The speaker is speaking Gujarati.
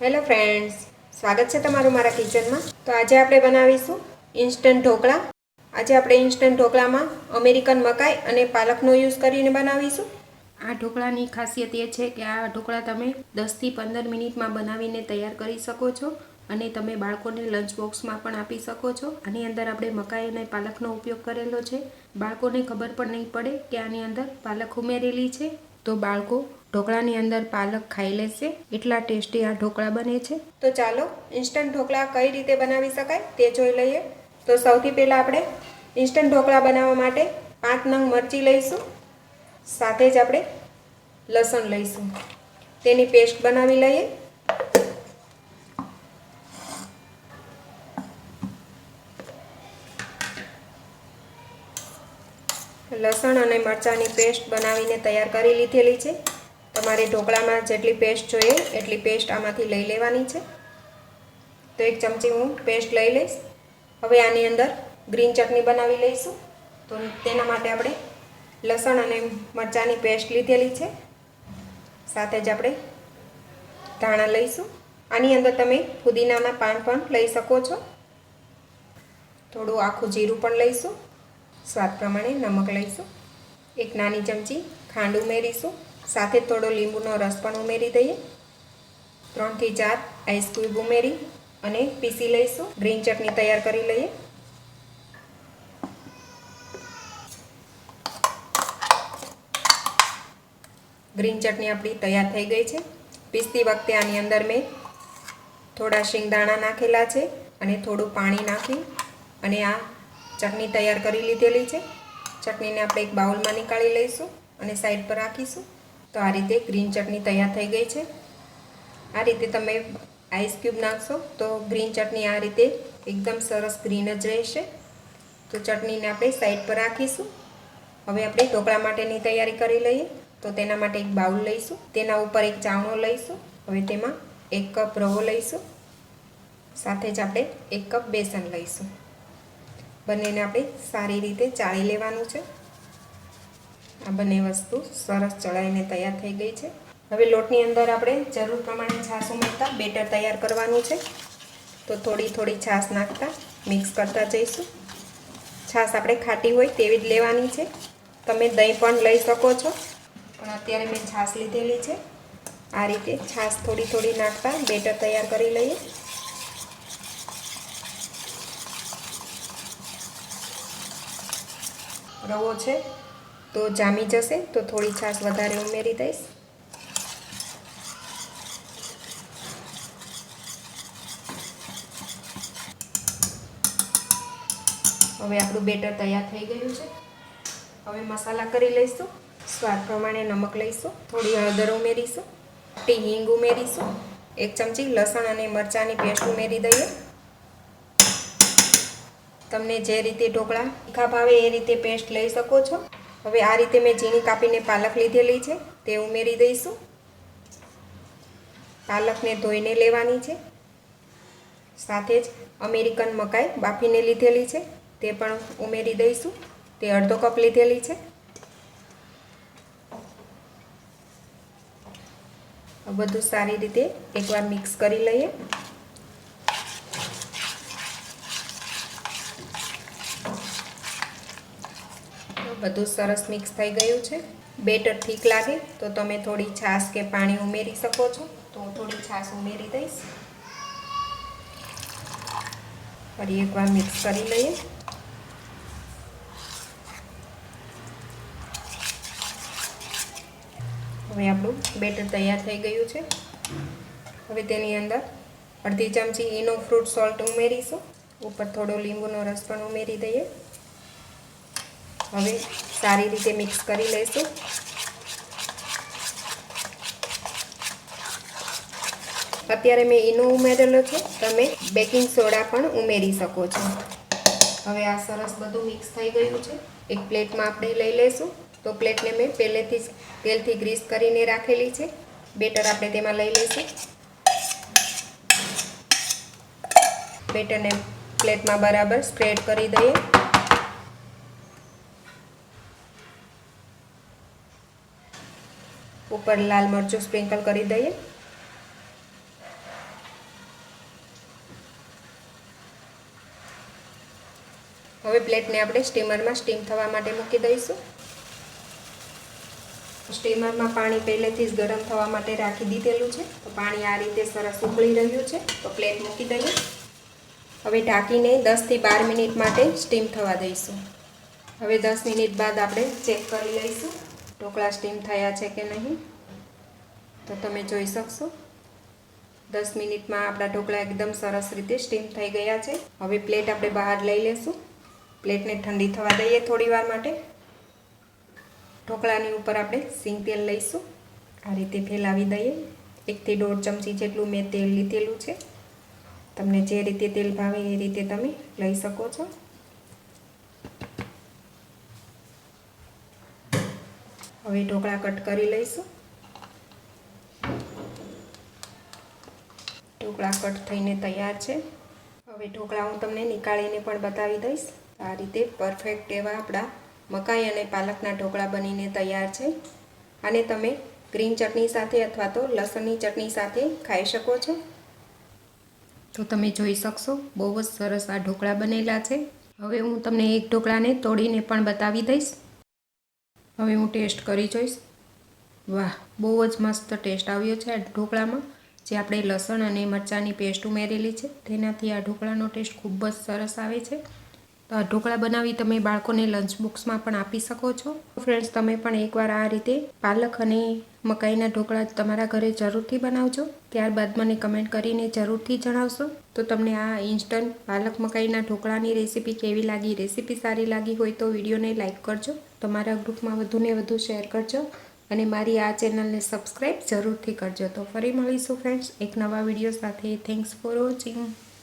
હેલો ફ્રેન્ડ્સ સ્વાગત છે તમારું મારા કિચનમાં. તો આજે આપણે બનાવીશું ઇન્સ્ટન્ટ ઢોકળા. આજે આપણે ઇન્સ્ટન્ટ ઢોકળામાં અમેરિકન મકાઈ અને પાલકનો યુઝ કરીને બનાવીશું. આ ઢોકળાની ખાસિયત એ છે કે આ ઢોકળા તમે દસથી પંદર મિનિટમાં બનાવીને તૈયાર કરી શકો છો અને તમે બાળકોને લંચ બોક્સમાં પણ આપી શકો છો. આની અંદર આપણે મકાઈ અને પાલકનો ઉપયોગ કરેલો છે. બાળકોને ખબર પણ નહીં પડે કે આની અંદર પાલક ઉમેરેલી છે. તો બાળકો ઢોકળાની અંદર પાલક ખાઈ લેશે. એટલા ટેસ્ટી આ ઢોકળા બને છે. તો ચાલો ઇન્સ્ટન્ટ ઢોકળા કઈ રીતે બનાવી શકાય તે જોઈ લઈએ. તો સૌથી પહેલાં આપણે ઇન્સ્ટન્ટ ઢોકળા બનાવવા માટે પાંચ નંગ મરચી લઈશું. સાથે જ આપણે લસણ લઈશું. તેની પેસ્ટ બનાવી લઈએ. લસણ અને મરચાંની પેસ્ટ બનાવીને તૈયાર કરી લીધેલી છે. તમારે ઢોકળામાં જેટલી પેસ્ટ જોઈએ એટલી પેસ્ટ આમાંથી લઈ લેવાની છે. તો એક ચમચી હું પેસ્ટ લઈ લઈશ. હવે આની અંદર ગ્રીન ચટણી બનાવી લઈશું. તો તેના માટે આપણે લસણ અને મરચાંની પેસ્ટ લીધેલી છે. સાથે જ આપણે ધાણા લઈશું. આની અંદર તમે ફુદીનાના પાન પણ લઈ શકો છો. થોડું આખું જીરું પણ લઈશું. સ્વાદ પ્રમાણે નમક લઈશું. એક નાની ચમચી ખાંડ ઉમેરીશું. સાથે થોડો લીંબુનો રસ પણ ઉમેરી દઈએ. ત્રણથી ચાર આઈસ ક્યુબ ઉમેરી અને પીસી લઈશું. ગ્રીન ચટણી તૈયાર કરી લઈએ. ગ્રીન ચટણી આપણી તૈયાર થઈ ગઈ છે. પીસતી વખતે આની અંદર મેં થોડા શિંગદાણા નાખેલા છે અને થોડું પાણી નાખી અને આ ચટણી તૈયાર કરી લીધેલી છે. ચટણીને આપણે એક બાઉલમાં નીકાળી લઈશું અને સાઈડ પર રાખીશું. તો આ રીતે ગ્રીન ચટણી તૈયાર થઈ ગઈ છે. આ રીતે તમે આઈસ ક્યુબ નાખશો તો ગ્રીન ચટણી આ રીતે એકદમ સરસ ગ્રીન જ રહેશે. તો ચટણીને આપણે સાઈડ પર રાખીશું. હવે આપણે ઢોકળા માટેની તૈયારી કરી લઈએ. તો તેના માટે એક બાઉલ લઈશું. તેના ઉપર એક ચાવણો લઈશું. હવે તેમાં એક કપ રવો લઈશું. સાથે જ આપણે એક કપ બેસન લઈશું. બંનેને આપણે સારી રીતે ચાળી લેવાનું છે. આ બંને વસ્તુ સરસ ચડાઈને તૈયાર થઈ ગઈ છે. હવે લોટની અંદર આપણે જરૂર પ્રમાણે છાશ ઉમેરતા બેટર તૈયાર કરવાનું છે. તો થોડી થોડી છાશ નાખતા મિક્સ કરતા જઈશું. છાશ આપણે ખાટી હોય તેવી જ લેવાની છે. તમે દહીં પણ લઈ શકો છો. પણ અત્યારે મેં છાશ લીધેલી છે. આ રીતે છાશ થોડી થોડી નાખતા બેટર તૈયાર કરી લઈએ. રવો છે, તો જામી જશે, તો થોડી છાશ વધારે ઉમેરી દઈશ. હવે આપણું બેટર તૈયાર થઈ ગયું છે. હવે મસાલા કરી લઈશું. સ્વાદ પ્રમાણે નમક લઈશું. થોડી હળદર ઉમેરીશું. ટી હિંગ ઉમેરીશું. એક ચમચી લસણ અને મરચાંની પેસ્ટ ઉમેરી દઈએ. તમને જે રીતે ઢોકળા તીખા ભાવે એ રીતે પેસ્ટ લઈ શકો છો. હવે આ રીતે મેં ઝીણી કાપીને પાલક લીધેલી છે, તે ઉમેરી દઈશું. પાલકને ધોઈને લેવાની છે. સાથે જ અમેરિકન મકાઈ બાફીને લીધેલી છે, તે પણ ઉમેરી દઈશું. તે અડધો કપ લીધેલી છે. બધું સારી રીતે એકવાર મિક્સ કરી લઈએ. બધું સરસ મિક્સ થઈ ગયું છે. બેટર ઠીક લાગે તો તમે થોડી છાશ કે પાણી ઉમેરી શકો છો. તો હું થોડી છાશ ઉમેરી દઈશ. ફરી એકવાર મિક્સ કરી લઈએ. હવે આપણું બેટર તૈયાર થઈ ગયું છે. હવે તેની અંદર અડધી ચમચી ઈનો ફ્રૂટ સોલ્ટ ઉમેરીશું. ઉપર થોડો લીંબુનો રસ પણ ઉમેરી દઈએ. હવે સારી રીતે મિક્સ કરી લઈશું. અત્યારે મેં ઈનો ઉમેરેલો છે. તમે બેકિંગ સોડા પણ ઉમેરી શકો છો. હવે આ સરસ બધું મિક્સ થઈ ગયું છે. એક પ્લેટમાં આપણે લઈ લઈશું. તો પ્લેટને મેં પહેલેથી જ તેલથી ગ્રીસ કરીને રાખેલી છે. બેટર આપણે તેમાં લઈ લઈશું. બેટરને પ્લેટમાં બરાબર સ્પ્રેડ કરી દઈએ. ઉપર લાલ મરચું સ્પ્રિંકલ કરી દઈએ. હવે પ્લેટને આપણે સ્ટીમરમાં સ્ટીમ થવા માટે મૂકી દઈશું. સ્ટીમરમાં પાણી પહેલેથી જ ગરમ થવા માટે રાખી દીધેલું છે. તો પાણી આ રીતે સરસ ઉકળી રહ્યું છે. તો પ્લેટ મૂકી દઈએ. હવે ઢાંકીને દસથી બાર મિનિટ માટે સ્ટીમ થવા દઈશું. હવે દસ મિનિટ બાદ આપણે ચેક કરી લઈશું. ઢોકળા સ્ટીમ થયા છે કે નહીં? તો તમે જોઈ શકશો. દસ મિનિટમાં આપણા ઢોકળા એકદમ સરસ રીતે સ્ટીમ થઈ ગયા છે. હવે પ્લેટ આપણે બહાર લઈ લેશું. પ્લેટને ઠંડી થવા દઈએ થોડીવાર માટે. ઢોકળાની ઉપર આપણે સિંગ તેલ લઈશું. આ રીતે ફેલાવી દઈએ. એકથી દોઢ ચમચી જેટલું મેં તેલ લીધેલું છે. તમને જે રીતે તેલ ભાવે એ રીતે તમે લઈ શકો છો. હવે ઢોકળા કટ કરી લઈશું. ઢોકળા કટ થઈને તૈયાર છે. હવે ઢોકળા હું તમને નીકાળીને પણ બતાવી દઈશ. આ રીતે પરફેક્ટ એવા આપણા મકાઈ અને પાલકના ઢોકળા બનીને તૈયાર છે. આને તમે ગ્રીન ચટણી સાથે અથવા તો લસણની ચટણી સાથે ખાઈ શકો છો. તો તમે જોઈ શકશો, બહુ જ સરસ આ ઢોકળા બનેલા છે. હવે હું તમને એક ઢોકળાને તોડીને પણ બતાવી દઈશ. હવે હું ટેસ્ટ કરી જોઈશ. વાહ, બહુ જ મસ્ત ટેસ્ટ આવ્યો છે આ ઢોકળામાં. જે આપણે લસણ અને મરચાંની પેસ્ટ ઉમેરેલી છે, તેનાથી આ ઢોકળાનો ટેસ્ટ ખૂબ જ સરસ આવે છે. તો આ ઢોકળા બનાવી તમે બાળકોને લંચ બોક્સમાં પણ આપી શકો છો. ફ્રેન્ડ્સ, તમે પણ એકવાર આ રીતે પાલક અને મકાઈના ઢોકળા તમારા ઘરે જરૂરથી બનાવજો. ત્યારબાદ મને કમેન્ટ કરીને જરૂરથી જણાવશો. તો તમને આ ઇન્સ્ટન્ટ પાલક મકાઈના ઢોકળાની રેસીપી કેવી લાગી, રેસીપી સારી લાગી હોય તો વિડીયોને લાઇક કરજો. તમારા ગ્રુપમાં વધુને વધુ શેર કરજો. અને મારી આ ચેનલને સબસ્ક્રાઈબ જરૂરથી કરજો. તો ફરી મળીશું ફ્રેન્ડ્સ એક નવા વીડિયો સાથે. Thanks for watching